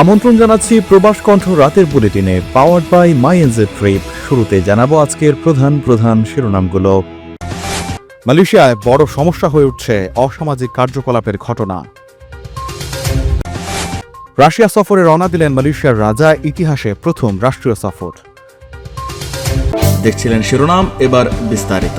আমন্ত্রণ জানাচ্ছি প্রবাস কণ্ঠ রাতের বুলেটিনে powered by my NJ trip শুরুতে জানাব আজকের প্রধান প্রধান শিরোনামগুলো। মালয়েশিয়ায় বড় সমস্যা হয়ে উঠছে অসামাজিক কার্যকলাপের ঘটনা। রাশিয়া সফরে রওনা দিলেন মালয়েশিয়ার রাজা, ইতিহাসে প্রথম রাষ্ট্রীয় সফর। দেখছিলেন শিরোনাম, এবার বিস্তারিত।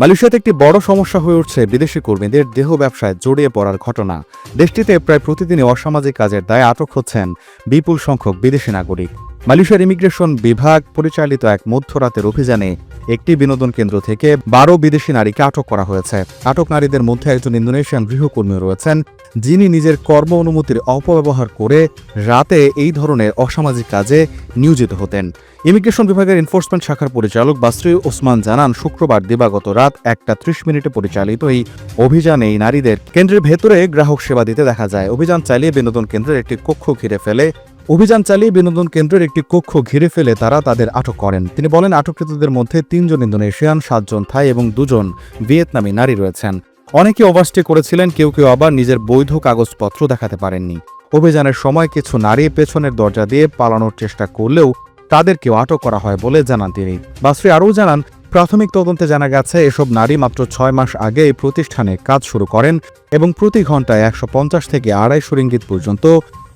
মালয়েশিয়াতে একটি বড় সমস্যা হয়ে উঠছে বিদেশি কর্মীদের দেহ ব্যবসায় জড়িয়ে পড়ার ঘটনা। দেশটিতে প্রায় প্রতিদিনই অসামাজিক কাজের দায়ে আটক হচ্ছেন বিপুল সংখ্যক বিদেশি নাগরিক। মালয়েশিয়ার ইমিগ্রেশন বিভাগ পরিচালিত এক মধ্যরাতের অভিযানে একটি বিনোদন কেন্দ্র থেকে বারো বিদেশি নারীকে আটক করা হয়েছে। আটক নারীদের মধ্যে একজন ইন্দোনেশিয়ান গৃহকর্মী রয়েছেন, যিনি নিজের কর্ম অনুমতির অপব্যবহার করে রাতে এই ধরনের অসামাজিক কাজে নিয়োজিত হতেন। ইমিগ্রেশন বিভাগের এনফোর্সমেন্ট শাখার পরিচালক বাসরি ওসমান জানান, শুক্রবার দিবাগত রাত একটা ত্রিশ মিনিটে পরিচালিত এই অভিযানে এই নারীদের কেন্দ্রের ভেতরে গ্রাহক সেবা দিতে দেখা যায়। অভিযান চালিয়ে বিনোদন কেন্দ্রের একটি কক্ষ ঘিরে ফেলে অভিযান চালিয়ে বিনোদন কেন্দ্রের একটি কক্ষ ঘিরে ফেলে তারা তাদের আটক করেন। তিনি বলেন, আটককৃতদের মধ্যে তিনজন ইন্দোনেশিয়ান, সাতজন থাই এবং দুজন ভিয়েতনামী নারী রয়েছেন। অনেকে ওভারস্টে করেছিলেন, কেউ কেউ আবার নিজের বৈধ কাগজপত্র দেখাতে পারেননি। অভিযানের সময় কিছু নারী পেছনের দরজা দিয়ে পালানোর চেষ্টা করলেও তাদেরকেও আটক করা হয় বলে জানান তিনি। বাসরি আরও জানান, প্রাথমিক তদন্তে জানা গেছে, এসব নারী মাত্র ছয় মাস আগে এই প্রতিষ্ঠানে কাজ শুরু করেন এবং প্রতি ঘন্টায় একশো পঞ্চাশ থেকে আড়াইশো রিঙ্গিত পর্যন্ত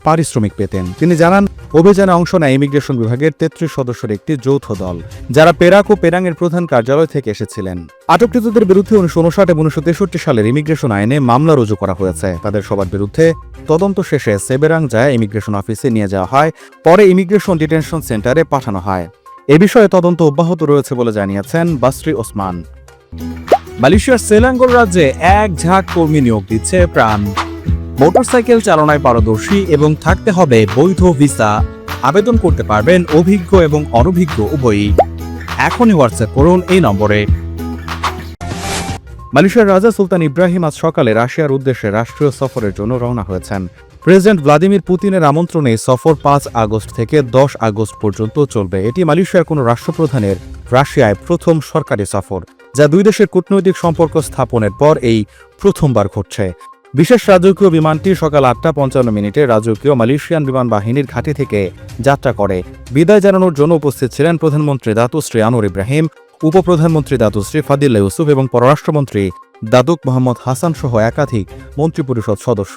পারিশ্রমিক পেতেন। তিনি জানান, অভিযানে অংশ নেয় ইমিগ্রেশন বিভাগের তেত্রিশ সদস্যের একটি যৌথ দল, যারা পেরাক ও পেরাংয়ের প্রধান কার্যালয় থেকে এসেছিলেন। আটককৃতদের বিরুদ্ধে উনিশশো উনষাট এবং উনিশশো তেষট্টি সালের ইমিগ্রেশন আইনে মামলা রুজু করা হয়েছে। তাদের সবার বিরুদ্ধে তদন্ত শেষে সেবেরাং যায় ইমিগ্রেশন অফিসে নিয়ে যাওয়া হয়, পরে ইমিগ্রেশন ডিটেনশন সেন্টারে পাঠানো হয়। এ বিষয়ে তদন্ত অব্যাহত রয়েছে বলে জানিয়েছেন বাসরি ওসমান। মালয়েশিয়ার সেলাঙ্গোর রাজ্যে এক ঝাঁক কর্মী নিয়োগ দিচ্ছে প্রাণ। মোটরসাইকেল চালনায় পারদর্শী এবং থাকতে হবে বৈধ ভিসা। আবেদন করতে পারবেন অভিজ্ঞ এবং অনভিজ্ঞ উভয়ই। এখনই হোয়াটসঅ্যাপ করুন এই নম্বরে। মালয়েশিয়ার রাজা সুলতান ইব্রাহিম আজ সকালে রাশিয়ার উদ্দেশ্যে রাষ্ট্রীয় সফরের জন্য রওনা হয়েছেন। প্রেসিডেন্ট ভ্লাদিমির পুতিনের আমন্ত্রণে সফর পাঁচ আগস্ট থেকে দশ আগস্ট পর্যন্ত চলবে। এটি মালয়েশিয়ার কোনো রাষ্ট্রপ্রধানের রাশিয়ায় প্রথম সরকারি সফর, যা দুই দেশের কূটনৈতিক সম্পর্ক স্থাপনের পর এই প্রথমবার ঘটছে। বিশেষ রাজকীয় বিমানটি সকাল আটটা পঞ্চান্ন মিনিটে রাজকীয় মালয়েশিয়ান বিমান বাহিনীর ঘাঁটি থেকে যাত্রা করে। বিদায় জানানোর জন্য উপস্থিত ছিলেন প্রধানমন্ত্রী দাতুশ্রী আনোয়ার ইব্রাহিম, উপপ্রধানমন্ত্রী দাতুশ্রী ফাদিল্লা ইউসুফ এবং পররাষ্ট্রমন্ত্রী দাদুক মোহাম্মদ হাসান সহ একাধিক মন্ত্রিপরিষদ সদস্য।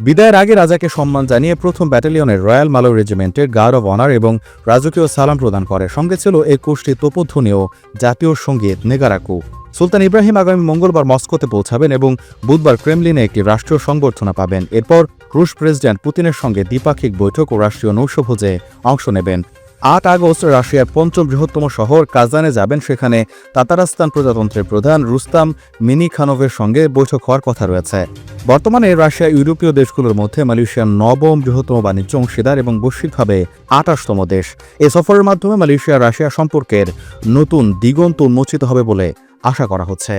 বিদায়ের আগে রাজাকে সম্মান জানিয়ে প্রথম ব্যাটালিয়নের রয়্যাল মালো রেজিমেন্টের গার্ড অব অনার এবং রাজকীয় সালাম প্রদান করে। সঙ্গে ছিল একুশটি তোপধ্বনি ও জাতীয় সংগীত, নেগারাকু। সুলতান ইব্রাহিম আগামী মঙ্গলবার মস্কোতে পৌঁছাবেন এবং বুধবার ক্রেমলিনে একটি রাষ্ট্রীয় সংবর্ধনা পাবেন। এরপর রুশ প্রেসিডেন্ট পুতিনের সঙ্গে দ্বিপাক্ষিক বৈঠক ও রাষ্ট্রীয় নৌশভোজে অংশ নেবেন। আট আগস্ট রাশিয়ার পঞ্চম বৃহত্তম শহর কাজানে যাবেন। সেখানে তাতারাস্তান প্রজাতন্ত্রের প্রধান রুস্তাম মিনিখানোভের সঙ্গে বৈঠক হওয়ার কথা রয়েছে। বর্তমানে রাশিয়া ইউরোপীয় দেশগুলোর মধ্যে মালয়েশিয়ার নবম বৃহত্তম বাণিজ্য অংশীদার এবং বৈশ্বিকভাবে আঠাশতম দেশ। এ সফরের মাধ্যমে মালয়েশিয়া রাশিয়া সম্পর্কের নতুন দিগন্ত উন্মোচিত হবে বলে আশা করা হচ্ছে।